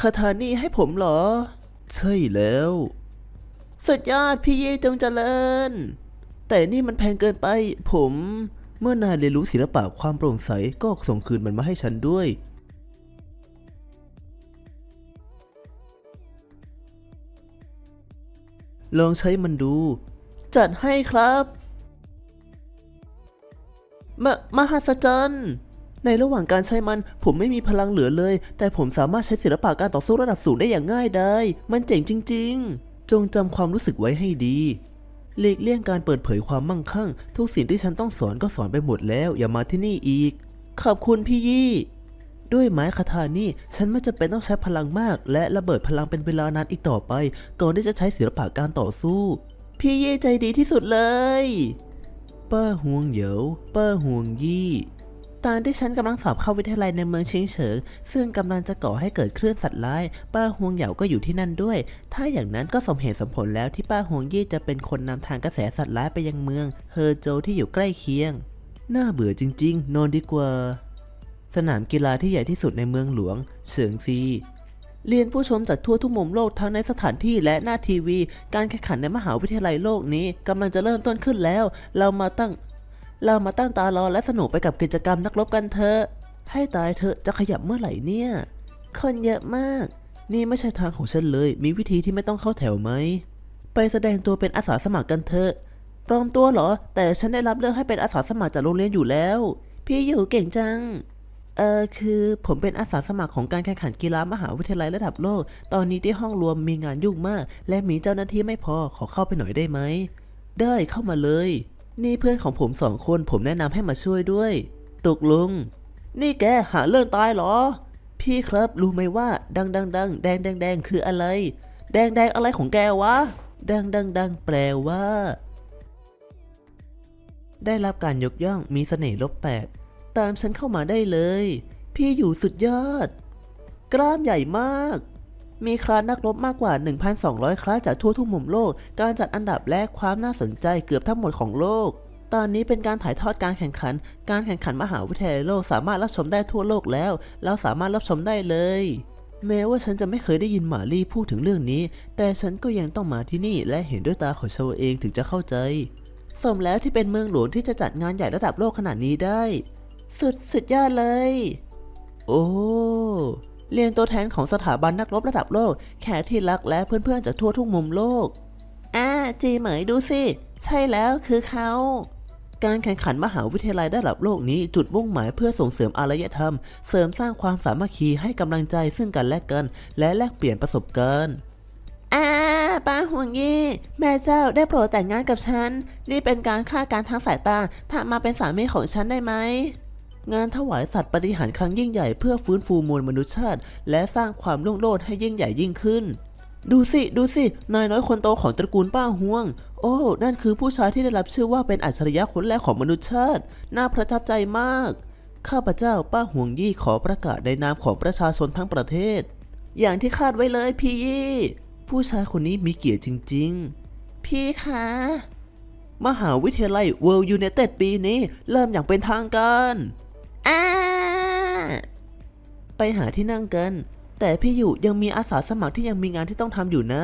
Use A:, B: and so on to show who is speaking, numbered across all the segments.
A: คาทานี่ให้ผมเหรอ ใช่แล้ว สุดยอดพี่เย่จงเจริญ แต่นี่มันแพงเกินไป ผมเมื่อนายเรียนรู้ศิลปะความโปร่งใสก็ส่งคืนมันมาให้ฉันด้วย ลองใช้มันดู จัดให้ครับ มมหัศจรรย์ ในระหว่างการใช้มันผมไม่มีพลังเหลือเลย แต่ผมสามารถใช้ศิลปะการต่อสู้ระดับสูงได้อย่างง่ายดายมันเจ๋งจริง ๆ จงจำความรู้สึกไว้ให้ดีหลีกเลี่ยงการเปิดเผยความมั่งคั่ง ทุกสิ่งที่ฉันต้องสอนก็สอนไปหมดแล้ว อย่ามาที่นี่อีก ขอบคุณพี่ยี่ ด้วยไม้คาถานี่ฉันไม่จำเป็นต้องใช้พลังมาก และระเบิดพลังเป็นเวลานานอีกต่อไป ก่อนที่จะใช้ศิลปะการต่อสู้ พี่เย่ใจดีที่สุดเลย ป้าห่วงเหยวป้าห่วงยี่ ตอนที่ฉันกำลังสอบเข้าวิทยาลัยในเมืองเชียงเฉิง ซึ่งกำลังจะก่อให้เกิดคลื่นสัตว์ร้าย ป้าห่วงเหยาก็อยู่ที่นั่นด้วย ถ้าอย่างนั้นก็สมเหตุสมผลแล้วที่ป้าห่วงยี่จะเป็นคนนำทางกระแสสัตว์ร้ายไปยังเมืองเฮอโจที่อยู่ใกล้เคียง น่าเบื่อจริง ๆ นอนดีกว่า สนามกีฬาที่ใหญ่ที่สุดในเมืองหลวง เฉิงซีเรียนผู้ชมจากทั่วทุกมุมโลกทั้งในสถานที่และหน้าทีวี การแข่งขันในมหาวิทยาลัยโลกนี้กำลังจะเริ่มต้นขึ้นแล้ว เรามาตั้ง เรามาตั้งตารอและสนุกไปกับกิจกรรมนักรบกันเถอะ ให้ตายเถอะจะขยับเมื่อไหร่เนี่ย คนเยอะมาก นี่ไม่ใช่ทางของฉันเลย มีวิธีที่ไม่ต้องเข้าแถวไหม ไปแสดงตัวเป็นอาสาสมัครกันเถอะปลอมตัวเหรอ แต่ฉันได้รับเลือกให้เป็นอาสาสมัครจากโรงเรียนอยู่แล้ว พี่อยู่เก่งจัง เออคือผมเป็นอาสาสมัครของการแข่งขันกีฬามหาวิทยาลัยระดับโลก ตอนนี้ที่ห้องรวมมีงานยุ่งมาก และมีเจ้าหน้าที่ไม่พอขอเข้าไปหน่อยได้ไหม ได้เข้ามาเลย นี่เพื่อนของผมสองคนผมแนะนำให้มาช่วยด้วย ตกลง นี่แกหาเรื่องตายเหรอ พี่ครับรู้ไหมว่า ดังดังดังแดงแดงแดงคืออะไร แดงแดงอะไรของแกวะ ดังดังดังแปลว่า ได้รับการยกย่องมีเสน่ห์ลบแปดตามฉันเข้ามาได้เลย พี่อยู่สุดยอด กล้ามใหญ่มาก มีคลาสนักรบมากกว่า 1,200 คลาสจากทั่วทุกมุมโลก การจัดอันดับแรกความน่าสนใจเกือบทั้งหมดของโลก ตอนนี้เป็นการถ่ายทอดการแข่งขัน การแข่งขันมหาวิทยาลัยโลกสามารถรับชมได้ทั่วโลกแล้ว เราสามารถรับชมได้เลย แม้ว่าฉันจะไม่เคยได้ยินหมาลี่พูดถึงเรื่องนี้ แต่ฉันก็ยังต้องมาที่นี่และเห็นด้วยตาของฉันเองถึงจะเข้าใจ สมแล้วที่เป็นเมืองหลวงที่จะจัดงานใหญ่ระดับโลกขนาดนี้ได้ สุดสุดยอดเลย โอ้ เรียนตัวแทนของสถาบันนักรบระดับโลก แขกที่รักและเพื่อนๆจากทั่วทุกมุมโลกอ่าจีเหมยดูสิ ใช่แล้วคือเขา การแข่งขันมหาวิทยาลัยระดับโลกนี้จุดมุ่งหมายเพื่อส่งเสริมอารยธรรม เสริมสร้างความสามัคคีให้กำลังใจซึ่งกันและกัน และแลกเปลี่ยนประสบการณ์อ่าป้าห่วงยี่ แม่เจ้าได้โปรดแต่งงานกับฉัน นี่เป็นการฆ่าการทางสายตาถ้ามาเป็นสามีของฉันได้ไหม งานถวายสัตว์ปฏิหารครั้งยิ่งใหญ่เพื่อฟื้นฟูมวลมนุษยชาติ และสร้างความรุ่งโรจน์ให้ยิ่งใหญ่ยิ่งขึ้น ดูสิ ดูสินายน้อยคนโตของตระกูลป้าห่วง โอ้ นั่นคือผู้ชายที่ได้รับชื่อว่าเป็นอัจฉริยะคนแรกของมนุษยชาติ น่าประทับใจมาก ข้าพเจ้าป้าห่วงยี่ขอประกาศในนามของประชาชนทั้งประเทศ อย่างที่คาดไว้เลยพี่ยี่ ผู้ชายคนนี้มีเกียรติจริง ๆ พี่คะมหาวิทยาลัย World United ปีนี้เริ่มอย่างเป็นทางการ อาไปหาที่นั่งกัน แต่พี่อยู่ยังมีอาสาสมัครที่ยังมีงานที่ต้องทำอยู่นะ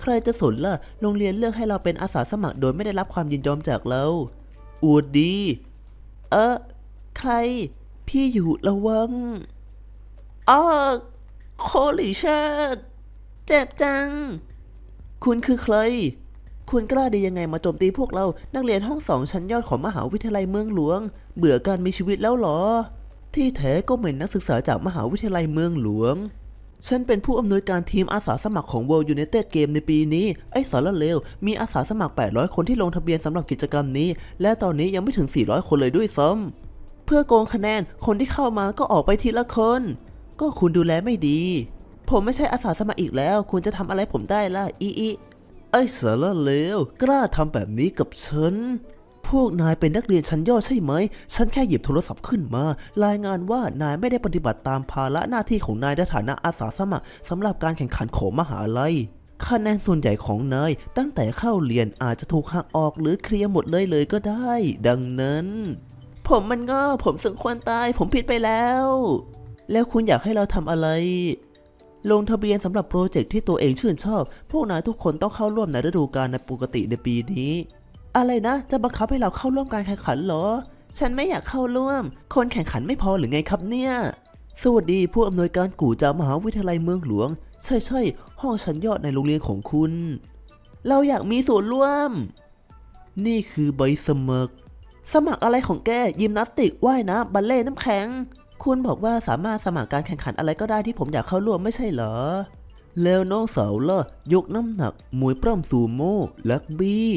A: ใครจะสนล่ะ โรงเรียนเลือกให้เราเป็นอาสาสมัครโดยไม่ได้รับความยินยอมจากเราอวดดี เออ ใคร พี่อยู่ระวังอ้อโคลิเชตเจ็บจัง คุณคือใคร คุณกล้าได้ยังไงมาโจมตีพวกเรา นักเรียนห้องสองชั้นยอดของมหาวิทยาลัยเมืองหลวง เบื่อการมีชีวิตแล้วหรอ ที่แท้ก็เป็นนักศึกษาจากมหาวิทยาลัยเมืองหลวง ฉันเป็นผู้อำนวยการทีมอาสาสมัครของ World United Game ในปีนี้ ไอ้สารเลว มีอาสาสมัคร 800 คนที่ลงทะเบียนสำหรับกิจกรรมนี้ และตอนนี้ยังไม่ถึง 400 คนเลยด้วยซ้ำเพื่อโกงคะแนน คนที่เข้ามาก็ออกไปทีละคน ก็คุณดูแลไม่ดี ผมไม่ใช่อาสาสมัครอีกแล้ว คุณจะทำอะไรผมได้ล่ะอีอี ไอ้สารเลวกล้าทำแบบนี้กับฉัน พวกนายเป็นนักเรียนชั้นยอดใช่ไหม ฉันแค่หยิบโทรศัพท์ขึ้นมา รายงานว่านายไม่ได้ปฏิบัติตามภาระหน้าที่ของนายในฐานะอาสาสมัครสำหรับการแข่งขันของมหาลัยคะแนนส่วนใหญ่ของนายตั้งแต่เข้าเรียนอาจจะถูกหักออกหรือเคลียร์หมดเลยเลยก็ได้ ดังนั้น ผมมันก็ผมสมควรตายผมผิดไปแล้ว แล้วคุณอยากให้เราทำอะไร ลงทะเบียนสำหรับโปรเจกต์ที่ตัวเองชื่นชอบ พวกนายทุกคนต้องเข้าร่วมในฤดูกาลในปกติในปีนี้ อะไรนะ จะบังคับให้เราเข้าร่วมการแข่งขันเหรอ ฉันไม่อยากเข้าร่วม คนแข่งขันไม่พอหรือไงครับเนี่ย สวัสดีผู้อำนวยการกู่จากมหาวิทยาลัยเมืองหลวง ใช่ใช่ห้องชั้นยอดในโรงเรียนของคุณ เราอยากมีส่วนร่วม นี่คือใบสมัคร สมัครอะไรของแกยิมนาสติกว่ายน้ำบัลเล่ต์น้ำแข็ง คุณบอกว่าสามารถสมัครการแข่งขันอะไรก็ได้ที่ผมอยากเข้าร่วมไม่ใช่เหรอ แล้วน้องสาวล่ะยกน้ำหนัก มวยปล้ำซูโม่ลักบี้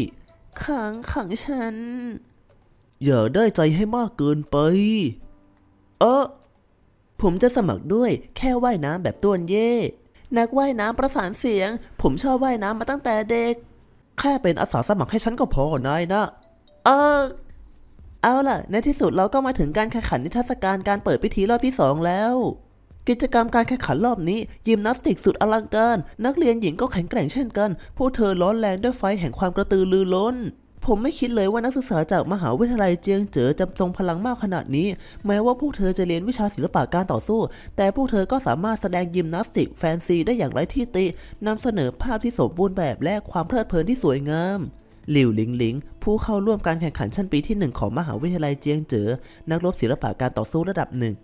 A: ขังขังฉัน อย่าได้ใจให้มากเกินไป เออผมจะสมัครด้วยแค่ว่ายน้ำแบบต้วนเย่ นักว่ายน้ำประสานเสียง ผมชอบว่ายน้ำมาตั้งแต่เด็ก แค่เป็นอาสาสมัครให้ฉันก็พอนายนะ เออ เอาล่ะ ในที่สุดเราก็มาถึงการแข่งขันนิทรรศการการเปิดพิธีรอบที่ 2 แล้ว กิจกรรมการแข่งขันรอบนี้ ยิมนาสติกสุดอลังการ นักเรียนหญิงก็แข็งแกร่งเช่นกัน พวกเธอร้อนแรงด้วยไฟแห่งความกระตือรือร้น ผมไม่คิดเลยว่านักศึกษาจากมหาวิทยาลัยเจียงเจ๋อจะทรงพลังมากขนาดนี้ แม้ว่าพวกเธอจะเรียนวิชาศิลปะการต่อสู้ แต่พวกเธอก็สามารถแสดงยิมนาสติกแฟนซีได้อย่างไร้ที่ตินำเสนอภาพที่สมบูรณ์แบบและความเพลิดเพลินที่สวยงาม หลิวหลิงหลิง ผู้เข้าร่วมการแข่งขันชั้นปีที่หนึ่งของมหาวิทยาลัยเจียงเจ๋อนักรบศิลปะการต่อสู้ระดับหนึ่ง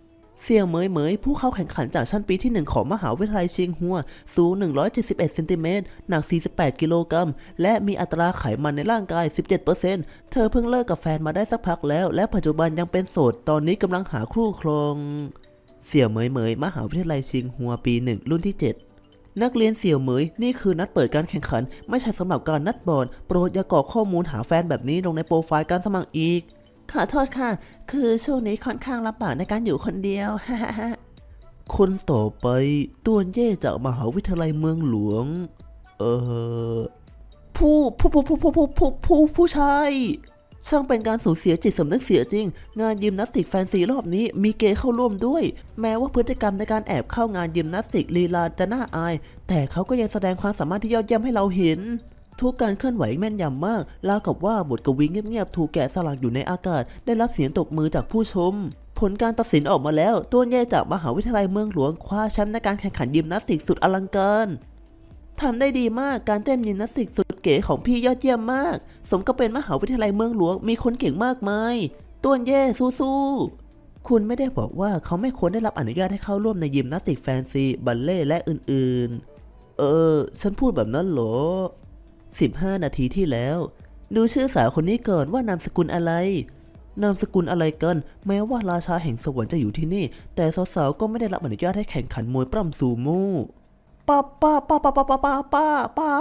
A: เสี่ยวเหมยเหมยผู้เข้าแข่งขันจากชั้นปีที่หนึ่งของมหาวิทยาลัยเชียงฮัว สูง 171เซนติเมตรหนัก 48 กิโลกรัม และมีอัตราไขมันในร่างกาย 17%เธอเพิ่งเลิกกับแฟนมาได้สักพักแล้ว และปัจจุบันยังเป็นโสด ตอนนี้กำลังหาคู่ครอง เสี่ยวเหมยเหมย มหาวิทยาลัยเชียงฮัวปีหนึ่งรุ่นที่ 7 นักเรียนเสี่ยวเหมยนี่คือนัดเปิดการแข่งขัน ไม่ใช่สำหรับการนัดบอลโปรดอย่ากรอกข้อมูลหาแฟนแบบนี้ลงในโปรไฟล์การสมัครอีกขอโทษค่ะ คือช่วงนี้ค่อนข้างลำบากในการอยู่คนเดียวคนต่อไปต้วนเย่จากมหาวิทยาลัยเมืองหลวง เออผู้ผู้ผู้ผู้ผู้ผู้ผู้ผู้ผู้ชาย ช่างเป็นการสูญเสียจิตสำนึกเสียจริง งานยิมนาสติกแฟนซีรอบนี้มีเกย์เข้าร่วมด้วย แม้ว่าพฤติกรรมในการแอบเข้างานยิมนาสติกลีลาจะน่าอาย แต่เขาก็ยังแสดงความสามารถที่ยอดเยี่ยมให้เราเห็น ทุกการเคลื่อนไหวแม่นยำมากราวกับว่าบทกวีเงียบๆถูกแกะสลักอยู่ในอากาศ ได้รับเสียงตบมือจากผู้ชม ผลการตัดสินออกมาแล้วต้วนเย่จากมหาวิทยาลัยเมืองหลวงคว้าแชมป์ในการแข่งขันยิมนาสติกสุดอลังการ ทำได้ดีมากการเต้นยิมนาสติกสุดเก๋ของพี่ยอดเยี่ยมมาก สมกับเป็นมหาวิทยาลัยเมืองหลวงมีคนเก่งมากมายต้วนเย่สู้ๆคุณไม่ได้บอกว่าเขาไม่ควรได้รับอนุญาตให้เข้าร่วมในยิมนาสติกแฟนซีบัลเล่และอื่นๆ เออ ฉันพูดแบบนั้นเหรอ 15 นาทีที่แล้ว ดูชื่อสาวคนนี้ก่อนว่านามสกุลอะไรนามสกุลอะไรกัน แม้ว่าราชาแห่งสวรรค์จะอยู่ที่นี่ แต่สาวๆก็ไม่ได้รับอนุญาตให้แข่งขันมวยปล้ำซูโม่ ป้าป้าป้าป้าป้าป้าป้าป้าป้า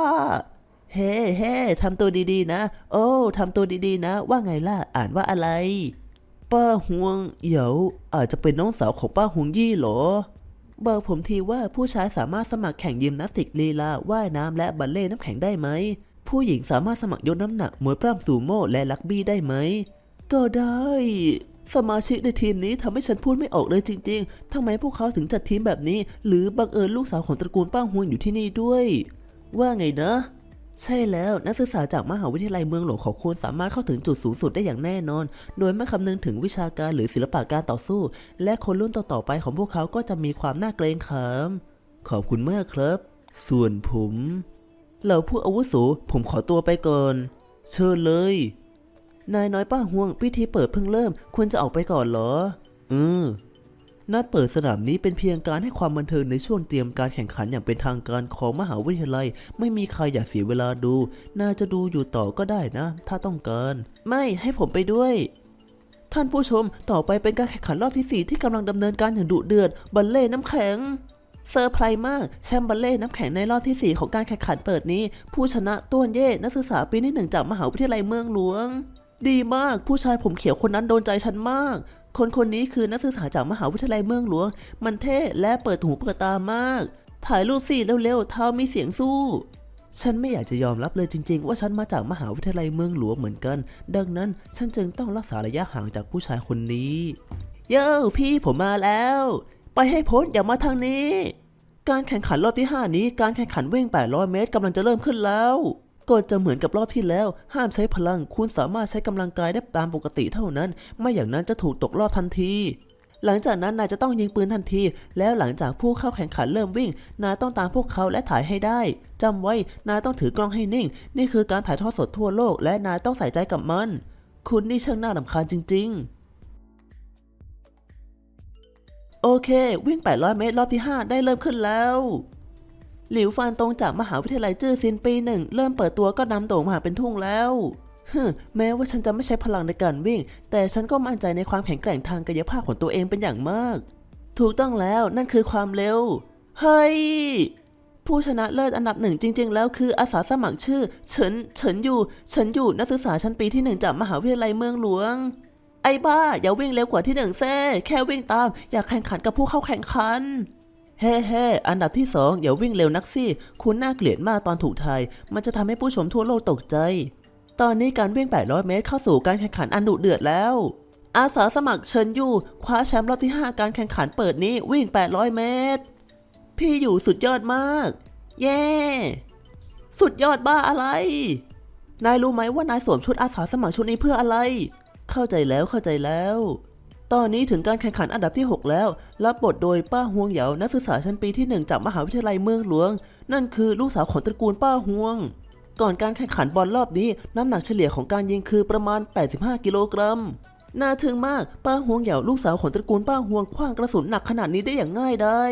A: เฮ้เฮ้ทำตัวดีๆนะ โอ้ทำตัวดีๆนะ ว่าไงล่ะ อ่านว่าอะไร ป้าฮวงเหยวอาจจะเป็นน้องสาวของป้าฮวงยี่เหรอ บอกผมทีว่าผู้ชายสามารถสมัครแข่งยิมนาสติกลีลาว่ายน้ำและบัลเล่ต์น้ำแข็งได้ไหม ผู้หญิงสามารถสมัครยกน้ำหนักมวยปล้ำซูโม่และลักบี้ได้ไหม ก็ได้ สมาชิกในทีมนี้ทำให้ฉันพูดไม่ออกเลยจริง ๆทำไมพวกเขาถึงจัดทีมแบบนี้ หรือบังเอิญลูกสาวของตระกูลป้าฮวงอยู่ที่นี่ด้วย ว่าไงนะ ใช่แล้วนักศึกษาจากมหาวิทยาลัยเมืองหลวงของคุณสามารถเข้าถึงจุดสูงสุดได้อย่างแน่นอน โดยไม่คำนึงถึงวิชาการหรือศิลปะการต่อสู้ และคนรุ่นต่อๆไปของพวกเขาก็จะมีความน่าเกรงขาม ขอบคุณมากครับ ส่วนผมเหล่าผู้อาวุโสผมขอตัวไปก่อน เชิญเลย นายน้อยป้าห่วงพิธีเปิดเพิ่งเริ่ม ควรจะออกไปก่อนเหรอเออนัดเปิดสนามนี้เป็นเพียงการให้ความบันเทิงในช่วงเตรียมการแข่งขันอย่างเป็นทางการของมหาวิทยาลัย ไม่มีใครอยากเสียเวลาดู น่าจะดูอยู่ต่อก็ได้นะ ถ้าต้องการ ไม่ให้ผมไปด้วย ท่านผู้ชมต่อไปเป็นการแข่งขันรอบที่ 4 ที่กำลังดำเนินการอย่างดุเดือด บัลเล่น้ำแข็งเซอร์ไพรส์มากแชมป์บัลเล่น้ำแข็งในรอบทีสี่4 ของการแข่งขันเปิดนี้ ผู้ชนะต้วนเย่นักศึกษาปีที่หนึ่งจากมหาวิทยาลัยเมืองหลวง ดีมากผู้ชายผมเขียวคนนั้นโดนใจฉันมาก คนคนนี้คือนักศึกษาจากมหาวิทยาลัยเมืองหลวง มันเท่และเปิดหูเปิดตามาก ถ่ายรูปสิเร็วๆเท้ามีเสียงสู้ ฉันไม่อยากจะยอมรับเลยจริง ๆ ว่าฉันมาจากมหาวิทยาลัยเมืองหลวงเหมือนกัน ดังนั้นฉันจึงต้องรักษาระยะห่างจากผู้ชายคนนี้ เย้พี่ผมมาแล้ว ไปให้พ้นอย่ามาทางนี้ การแข่งขันรอบที่ 5 นี้การแข่งขันวิ่ง 800 เมตรกำลังจะเริ่มขึ้นแล้ว ก็จะเหมือนกับรอบที่แล้ว ห้ามใช้พลัง คุณสามารถใช้กำลังกายได้ตามปกติเท่านั้น ไม่อย่างนั้นจะถูกตกรอบทันที หลังจากนั้นนายจะต้องยิงปืนทันที แล้วหลังจากผู้เข้าแข่งขันเริ่มวิ่ง นายต้องตามพวกเขาและถ่ายให้ได้จำไว้ นายต้องถือกล้องให้นิ่ง นี่คือการถ่ายทอดสดทั่วโลก และนายต้องใส่ใจกับมัน คุณนี่ช่างน่าลำคาญจริง ๆโอเค วิ่ง 800 เมตร รอบที่ 5 ได้เริ่มขึ้นแล้ว หลิวฟานตรงจากมหาวิทยาลัยจื้อซินปีหนึ่งเริ่มเปิดตัวก็นำโด่งมาเป็นทุ่งแล้วฮึแม้ว่าฉันจะไม่ใช้พลังในการวิ่ง แต่ฉันก็มั่นใจในความแข็งแกร่งทางกายภาพของตัวเองเป็นอย่างมาก ถูกต้องแล้วนั่นคือความเร็ว เฮ้ย ผู้ชนะเลิศอันดับหนึ่งจริง ๆ แล้วคืออาสาสมัครชื่อเฉินเฉินอยู่เฉินอยู่นักศึกษาชั้นปีที่หนึ่งจากมหาวิทยาลัยเมืองหลวง ไอ้บ้า อย่าวิ่งเร็วกว่าที่หนึ่งแซ่แค่วิ่งตาม อยากแข่งขันกับผู้เข้าแข่งขัน เฮ้เฮอันดับที่สองอย่าวิ่งเร็วนักสิ คุณน่าเกลียดมากตอนถูกทาย มันจะทำให้ผู้ชมทั่วโลกตกใจ ตอนนี้การวิ่ง 800 เมตรเข้าสู่การแข่งขันอันดุเดือดแล้ว อาสาสมัครเชิญยู่คว้าแชมป์รอบที่ 5 การแข่งขันเปิดนี้วิ่ง 800 เมตร พี่อยู่สุดยอดมาก เย้สุดยอดบ้าอะไร นายรู้ไหมว่านายสวมชุดอาสาสมัครชุดนี้เพื่ออะไร เข้าใจแล้วเข้าใจแล้ว ตอนนี้ถึงการแข่งขันอันดับที่ 6 แล้ว รับบทโดยป้าฮวงเหยานักศึกษาชั้นปีที่ 1 จากมหาวิทยาลัยเมืองหลวง นั่นคือลูกสาวของตระกูลป้าฮวง ก่อนการแข่งขันบอลรอบนี้ น้ำหนักเฉลี่ยของการยิงคือประมาณ 85 กิโลกรัมน่าทึ่งมากป้าฮวงเหยาลูกสาวของตระกูลป้าฮวงคว้างกระสุนหนักขนาดนี้ได้อย่างง่ายได้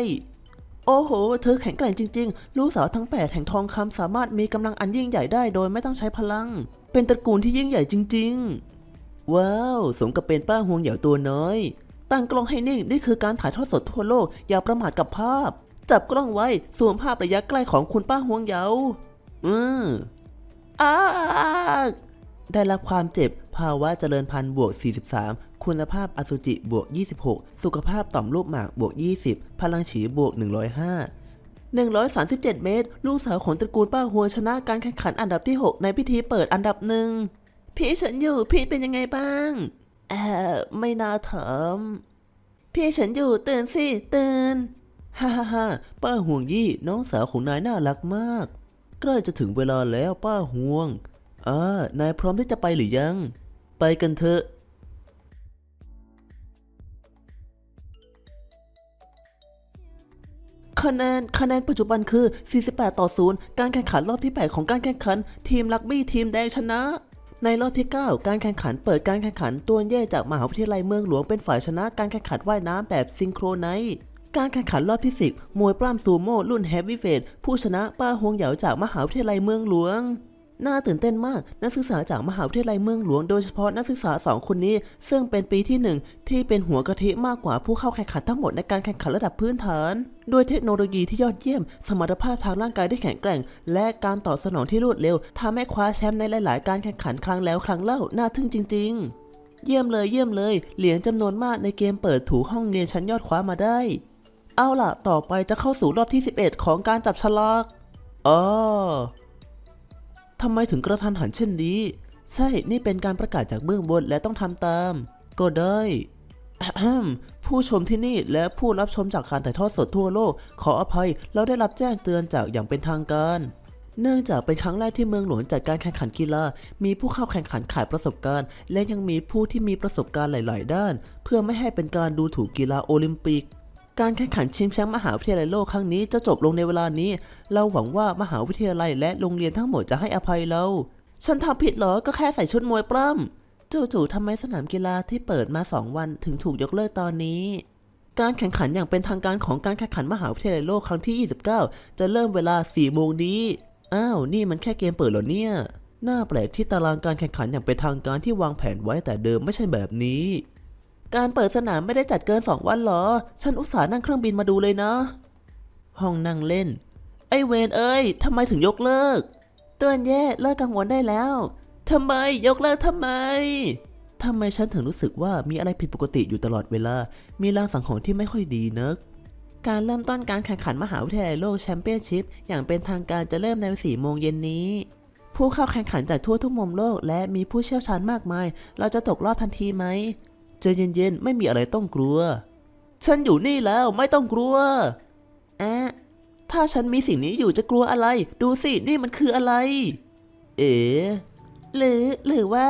A: โอ้โห เธอแข็งแกร่งจริง ๆ ลูกสาวทั้งแปดแห่งทองคำสามารถมีกำลังอันยิ่งใหญ่ได้โดยไม่ต้องใช้พลัง เป็นตระกูลที่ยิ่งใหญ่จริง ๆ ว้าว สมกับเป็นป้าฮวงเหยาตัวน้อย ตั้งกล้องให้นิ่งนี่คือการถ่ายทอดสดทั่วโลก อย่าประมาทกับภาพ จับกล้องไว้ซูมภาพระยะใกล้ของคุณป้าฮวงเหยาอืออ้ากได้รับความเจ็บภาวะเจริญพันธุ์บวก 43 คุณภาพอสุจิบวก 26 สุขภาพต่อมลูกหมากบวก 20 พลังฉีบวก 105 137 เมตร ลูกสาวของตระกูลป้าหัวชนะการแข่งขันอันดับที่ 6 ในพิธีเปิดอันดับหนึ่ง พี่ฉันอยู่พี่เป็นยังไงบ้างเออไม่น่าถามพี่ฉันอยู่ตื่นสิตื่นฮ่าฮ่าฮ่าป้าห่วงยี่น้องสาวของนายน่ารักมาก ใกล้จะถึงเวลาแล้วป้าห่วงอ่านายพร้อมที่จะไปหรือยัง ไปกันเถอะคะแนนคะแนนปัจจุบันคือ 48 ต่อ 0 การแข่งขันรอบที่ 8 ของการแข่งขัน ทีมลักบี้ทีมแดงชนะ ในรอบที่ 9 การแข่งขันเปิดการแข่งขันตัวเย่จากมหาวิทยาลัยเมืองหลวงเป็นฝ่ายชนะการแข่งขันว่ายน้ำแบบซิงโครไนซ์การแข่งขันรอบที่ 10 มวยปล้ำซูโม่รุ่นเฮฟวีเวทผู้ชนะป้าฮวงเหยาจากมหาวิทยาลัยเมืองหลวง น่าตื่นเต้นมากนักศึกษาจากมหาวิทยาลัยเมืองหลวงโดยเฉพาะนักศึกษาสองคนนี้ ซึ่งเป็นปีที่หนึ่งที่เป็นหัวกะทิมากกว่าผู้เข้าแข่งขันทั้งหมดในการแข่งขันระดับพื้นฐานด้วยเทคโนโลยีที่ยอดเยี่ยม สมรรถภาพทางร่างกายที่แข็งแกร่ง และการตอบสนองที่รวดเร็วทำให้คว้าแชมป์ในหลาย ๆ การแข่งขันครั้งแล้วครั้งเล่าน่าทึ่งจริง ๆ เยี่ยมเลยเยี่ยมเลย เหรียญจำนวนมากในเกมเปิดถูห้องเรียนชั้นยอดคว้ามาได้ เอาล่ะ ต่อไปจะเข้าสู่รอบที่ 11 ของการจับฉลากอ๋อ ทำไมถึงกระทันหันเช่นนี้ ใช่ นี่เป็นการประกาศจากเบื้องบนและต้องทำตาม ก็ได้ผู้ชมที่นี่และผู้รับชมจากการถ่ายทอดสดทั่วโลก ขออภัยเราได้รับแจ้งเตือนจากอย่างเป็นทางการ เนื่องจากเป็นครั้งแรกที่เมืองหลวงจัดการแข่งขันกีฬา มีผู้เข้าแข่งขันขาดประสบการณ์ และยังมีผู้ที่มีประสบการณ์หลาย ๆ ด้าน เพื่อไม่ให้เป็นการดูถูกกีฬาโอลิมปิก การแข่งขันชิงแชมป์มหาวิทยาลัยโลกครั้งนี้จะจบลงในเวลานี้ เราหวังว่ามหาวิทยาลัยและโรงเรียนทั้งหมดจะให้อภัยเรา ฉันทำผิดเหรอ ก็แค่ใส่ชุดมวยปล้ำจู่ๆทำไมสนามกีฬาที่เปิดมาสองวันถึงถูกยกเลิกตอนนี้ การแข่งขันอย่างเป็นทางการของการแข่งขันมหาวิทยาลัยโลกครั้งที่ 29 จะเริ่มเวลา4โมงนี้ อ้าว นี่มันแค่เกมเปิดเหรอเนี่ย น่าแปลกที่ตารางการแข่งขันอย่างเป็นทางการที่วางแผนไว้แต่เดิมไม่ใช่แบบนี้ การเปิดสนามไม่ได้จัดเกิน2วันหรอ ฉันอุตส่าห์นั่งเครื่องบินมาดูเลยนะ ห้องนั่งเล่น ไอเวนเอ้ยทำไมถึงยกเลิกตัวแย่เลิกกังวลได้แล้วทำไมยกเลิกทำไมทำไมฉันถึงรู้สึกว่ามีอะไรผิดปกติอยู่ตลอดเวลา มีลางสังหรณ์ที่ไม่ค่อยดีนัก การเริ่มต้นการแข่งขันมหาวิทยาลัยโลกแชมเปี้ยนชิพอย่างเป็นทางการจะเริ่มใน4โมงเย็นนี้ ผู้เข้าแข่งขันจากทั่วทุกมุมโลก และมีผู้เชี่ยวชาญมากมาย เราจะตกรอบทันทีไหม ใจเย็นๆ ไม่มีอะไรต้องกลัว ฉันอยู่นี่แล้วไม่ต้องกลัวแอะถ้าฉันมีสิ่งนี้อยู่จะกลัวอะไร ดูสิ นี่มันคืออะไร เอ๋หรือหรือว่า